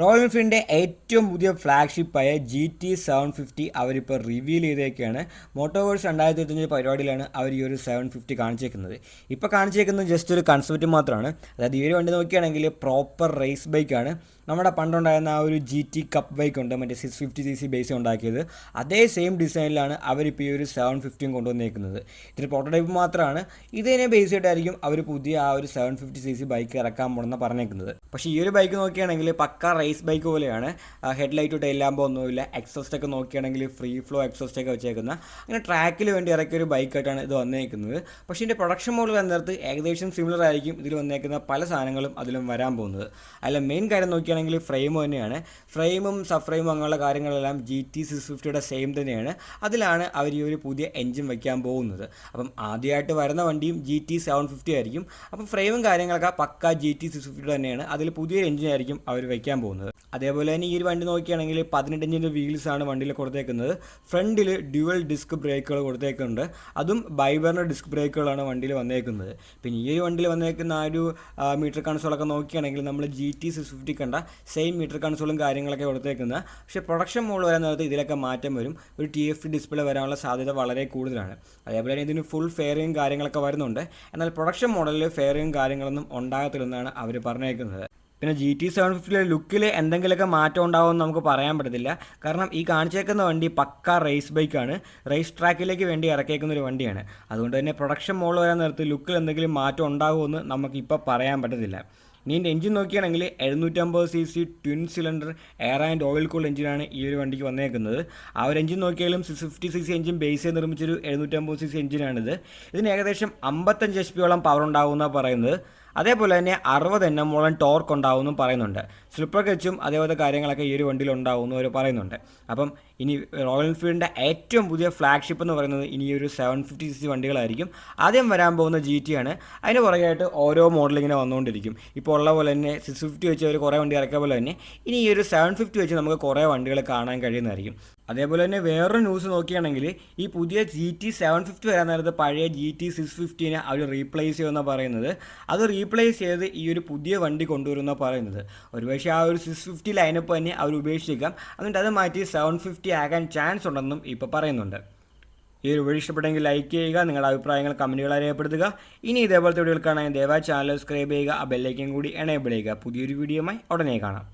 Royal എൻഫീൽഡിന്റെ ഏറ്റവും പുതിയ ഫ്ലാഗ്ഷിപ്പായ ജി ടി സെവൻ ഫിഫ്റ്റി അവരിപ്പോൾ റിവീൽ ചെയ്തേക്കാണ്. മോട്ടോവേഴ്സ് രണ്ടായിരത്തി ഇരുപത്തഞ്ച് പരിപാടിയിലാണ് അവർ ഈ ഒരു സെവൻ ഫിഫ്റ്റി കാണിച്ചേക്കുന്നത്. ഇപ്പോൾ കാണിച്ചേക്കുന്നത് ജസ്റ്റ് ഒരു കൺസെപ്റ്റ് മാത്രമാണ്. അതായത് ഈ ഒരു വണ്ടി നോക്കുകയാണെങ്കിൽ പ്രോപ്പർ റേസ് ബൈക്കാണ് നമ്മുടെ പണ്ടുണ്ടായിരുന്ന ആ ഒരു ജി ടി കപ്പ് ബൈക്ക് ഉണ്ട് മറ്റേ six fifty C C base ഉണ്ടാക്കിയത്. അതേ സെയിം ഡിസൈനിലാണ് അവരിപ്പോൾ ഈ ഒരു സെവൻ ഫിഫ്റ്റിയും കൊണ്ടുവന്നേക്കുന്നത്. ഇതിന് പ്രോട്ടോടൈപ്പ് മാത്രമാണ് ഇതിനെ ബേസ് ചെയ്തിട്ടായിരിക്കും അവർ പുതിയ ആ ഒരു seven fifty C C bike ഇറക്കാൻ പോണെന്ന് പറഞ്ഞേക്കുന്നത്. പക്ഷേ ഈ ഒരു ബൈക്ക് നോക്കുകയാണെങ്കിൽ പക്ക റേസ് ബൈക്ക് പോലെയാണ്. ഹെഡ് ഹെഡ്ലൈറ്റ് തൊട്ട് എല്ലാം ഒന്നുമില്ല. എക്സോസ്റ്റ് ഒക്കെ നോക്കുകയാണെങ്കിൽ ഫ്രീ ഫ്ലോ എക്സോസ്റ്റ് ഒക്കെ വെച്ചേക്കുന്ന. അങ്ങനെ ട്രാക്കിൽ വേണ്ടി ഇറക്കിയ ഒരു ബൈക്കായിട്ടാണ് ഇത് വന്നേക്കുന്നത്. പക്ഷേ ഇതിന്റെ പ്രൊഡക്ഷൻ മോഡൽ വന്നിടത്ത് ഏകദേശം സിമിലർ ആയിരിക്കും ഇതിൽ വന്നേക്കുന്ന പല സാധനങ്ങളും അതിലും വരാൻ പോകുന്നത്. അല്ല മെയിൻ കാര്യം നോക്കിയാണെങ്കിൽ ഫ്രെയിം തന്നെയാണ്. ഫ്രെയിമും സബ് ഫ്രെയിമും അങ്ങനെയുള്ള കാര്യങ്ങളെല്ലാം ജി ടി സിക്സ് ഫിഫ്റ്റിയുടെ സെയിം തന്നെയാണ്. അതിലാണ് അവർ ഈ ഒരു പുതിയ എഞ്ചിൻ വയ്ക്കാൻ പോകുന്നത്. അപ്പം ആദ്യമായിട്ട് വരുന്ന വണ്ടിയും ജി ടി സെവൻ ഫിഫ്റ്റി ആയിരിക്കും. അപ്പം ഫ്രെയിമും കാര്യങ്ങളൊക്കെ പക്ക ജി ടി സിക്സ് ഫിഫ്റ്റി തന്നെയാണ്. അതിൽ പുതിയൊരു എഞ്ചിൻ ആയിരിക്കും അവർ വയ്ക്കാൻ പോകുന്നത്. അതേപോലെ തന്നെ ഈ ഒരു വണ്ടി നോക്കുകയാണെങ്കിൽ പതിനെട്ട് ഇഞ്ചിന്റെ വീൽസ് ആണ് വണ്ടിയിൽ കൊടുത്തേക്കുന്നത്. ഫ്രണ്ടിൽ ഡ്യുവൽ ഡിസ്ക് ബ്രേക്കുകൾ കൊടുത്തേക്കുന്നുണ്ട്. അതും ബൈബറിന്റെ ഡിസ്ക് ബ്രേക്കുകളാണ് വണ്ടിയിൽ വന്നേക്കുന്നത്. പിന്നെ ഈ ഒരു വണ്ടിയിൽ വന്നേക്കുന്ന ആ ഒരു മീറ്റർ കൺസോളൊക്കെ നോക്കുകയാണെങ്കിൽ നമ്മൾ ജി ടി സിക്സ് ഫിഫ്റ്റി കണ്ട സെയിം മീറ്റർ കൺസോളും കാര്യങ്ങളൊക്കെ കൊടുത്തേക്കുന്നത്. പക്ഷേ പ്രൊഡക്ഷൻ മോൾ വരാൻ നേരത്ത് ഇതിലൊക്കെ മാറ്റം വരും. ഒരു ടി എഫ് ഡിസ്പ്ലേ വരാനുള്ള സാധ്യത വളരെ കൂടുതലാണ്. അതേപോലെ തന്നെ ഇതിന് ഫുൾ ഫെയറിങ് കാര്യങ്ങളൊക്കെ വരുന്നുണ്ട്. എന്നാൽ പ്രൊഡക്ഷൻ മോഡലിൽ ഫെയറിങ് കാര്യങ്ങളൊന്നും ഉണ്ടാകത്തില്ലെന്നാണ് അവർ പറഞ്ഞേക്കുന്നത്. പിന്നെ ജി ടി സെവൻ ഫിഫ്റ്റിയിലെ ലുക്കിൽ എന്തെങ്കിലുമൊക്കെ മാറ്റം ഉണ്ടാവുമെന്ന് നമുക്ക് പറയാൻ പറ്റത്തില്ല. കാരണം ഈ കാണിച്ചേക്കുന്ന വണ്ടി പക്ക റേസ് ബൈക്കാണ് റേസ് ട്രാക്കിലേക്ക് വേണ്ടി ഇറക്കിയേക്കുന്ന ഒരു വണ്ടിയാണ്. അതുകൊണ്ട് തന്നെ പ്രൊഡക്ഷൻ മോൾ വരാൻ നേരത്ത് ലുക്കിൽ എന്തെങ്കിലും മാറ്റം ഉണ്ടാകുമെന്ന് നമുക്കിപ്പോൾ പറയാൻ പറ്റത്തില്ല. ഇനി എന്റെ എഞ്ചിൻ നോക്കുകയാണെങ്കിൽ എഴുന്നൂറ്റമ്പത് C C twin cylinder air and oil cool എഞ്ചിനാണ് ഈ ഒരു വണ്ടിക്ക് വന്നേക്കുന്നത്. ആ ഒരു എഞ്ചിൻ നോക്കിയാലും fifty C C engine base ചെയ്ത് നിർമ്മിച്ചൊരു എഴുന്നൂറ്റമ്പത് സി സി എഞ്ചിനാണിത്. ഇതിന് ഏകദേശം അമ്പത്തഞ്ച് എച്ച് ഓളം പവർ ഉണ്ടാകുമെന്നാണ് പറയുന്നത്. അതേപോലെ തന്നെ അറുപത് എൻ മോളം ടോർക്ക് ഉണ്ടാവുമെന്നും പറയുന്നുണ്ട്. സ്ലിപ്പർ കച്ചും അതേപോലത്തെ കാര്യങ്ങളൊക്കെ ഈ ഒരു വണ്ടിയിൽ ഉണ്ടാവുമെന്ന് അവർ പറയുന്നുണ്ട്. അപ്പം ഇനി റോയൽ എൻഫീൽഡിന്റെ ഏറ്റവും പുതിയ ഫ്ലാഗ്ഷിപ്പ് എന്ന് പറയുന്നത് ഇനി ഒരു സെവൻ ഫിഫ്റ്റി സി വണ്ടികളായിരിക്കും. ആദ്യം വരാൻ പോകുന്ന ജി ടി ആണ്. അതിന് പുറകെയായിട്ട് ഓരോ മോഡൽ ഇങ്ങനെ വന്നുകൊണ്ടിരിക്കും. ഇപ്പോൾ ഉള്ള പോലെ തന്നെ സിക്സ് ഫിഫ്റ്റി വെച്ച് അവർ കുറേ വണ്ടി ഇറക്കിയ പോലെ തന്നെ ഇനി ഈ ഒരു സെവൻ ഫിഫ്റ്റി വെച്ച് നമുക്ക് കുറേ വണ്ടികൾ കാണാൻ കഴിയുന്നതായിരിക്കും. അതേപോലെ തന്നെ വേറൊരു ന്യൂസ് നോക്കുകയാണെങ്കിൽ ഈ പുതിയ ജി ടി സെവൻ ഫിഫ്റ്റി വരാൻ നേരത്ത് പഴയ ജി ടി സിക്സ് ഫിഫ്റ്റീനെ അവർ റീപ്ലേസ് ചെയ്യുമെന്ന് പറയുന്നത്. അത് റീപ്ലേസ് ചെയ്ത് ഈ ഒരു പുതിയ വണ്ടി കൊണ്ടുവരുമെന്നാണ് പറയുന്നത്. ഒരുപക്ഷെ ആ ഒരു സിക്സ് ഫിഫ്റ്റി ലൈനപ്പ് തന്നെ അവർ ഉപേക്ഷിക്കാം എന്നിട്ട് അത് മാറ്റി സെവൻ ഫിഫ്റ്റി ആകാൻ ചാൻസ് ഉണ്ടെന്നും ഇപ്പോൾ പറയുന്നുണ്ട്. ഈ ഒരു വീഡിയോ ഇഷ്ടപ്പെട്ടെങ്കിൽ ലൈക്ക് ചെയ്യുക നിങ്ങളുടെ അഭിപ്രായങ്ങൾ കമന്റുകളായി രേഖപ്പെടുത്തുക ഇനി ഇതേപോലത്തെ വീഡിയോകൾ കാണാൻ ദയവായി ചാനൽ സബ്സ്ക്രൈബ് ചെയ്യുക ആ ബെല്ലൈക്കൻ കൂടി എനേബിൾ ചെയ്യുക. പുതിയൊരു വീഡിയോയുമായി ഉടനെ കാണാം.